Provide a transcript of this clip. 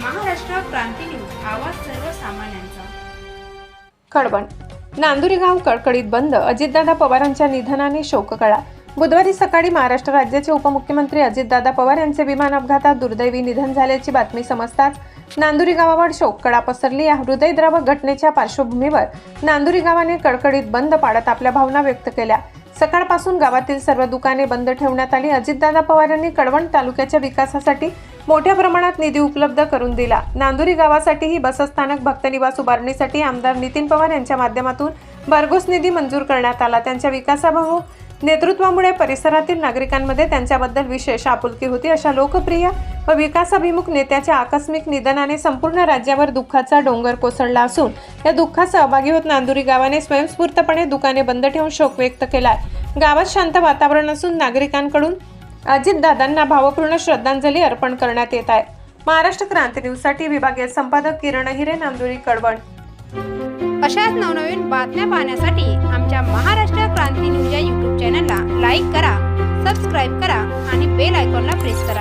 क्रांती news आवाज सर्वसामान्यांचा. कडवण नांदुरी गाव कडकडीत बंद अजितदादा पवारांच्या निधनाने शोककळा बुधवारी सकाळी महाराष्ट्र राज्याचे उपमुख्यमंत्री अजितदादा पवार यांचे विमान अपघातात दुर्दैवी निधन झाल्याची बातमी समजताच नांदुरी गावावर शोककळा पसरली. या हृदयद्रावक घटनेच्या पार्श्वभूमीवर नांदुरी गावाने कडकडीत बंद पाडत आपल्या भावना व्यक्त केल्या. सकाळपासून गावातील सर्व दुकाने बंद ठेवण्यात आली. अजितदादा पवार यांनी कडवण तालुक्याच्या विकासासाठी मोठ्या प्रमाणात निधी उपलब्ध करून दिला. नांदुरी गावासाठी ही बसस्थानक भक्तनिवास उभारणीसाठी आमदार नितीन पवार यांच्या माध्यमातून भरघोस निधी मंजूर करण्यात आला. त्यांच्या विकासाभाऊ नेतृत्वामुळे परिसरातील नागरिकांमध्ये त्यांच्याबद्दल विशेष आपुलकी होती. अशा लोकप्रिय व विकासाभिमुख नेत्याच्या आकस्मिक निधनाने संपूर्ण राज्यावर दुःखाचा डोंगर कोसळला असून या दुःखात सहभागी होत नांदुरी गावाने स्वयंस्फूर्तपणे दुकाने बंद ठेवून शोक व्यक्त केलाय. गावात शांत वातावरण असून नागरिकांकडून अजितदादांना भावपूर्ण श्रद्धांजली अर्पण करण्यात येत आहे. महाराष्ट्र क्रांती न्यूजसाठी विभागीय संपादक किरण हिरे नांदुरी कडवण. अशाच नवनवीन बातम्या पाहण्यासाठी आमच्या महाराष्ट्र क्रांती न्यूज या यूट्यूब चॅनलला लाईक करा सबस्क्राईब करा आणि बेल आयकॉनला प्रेस करा.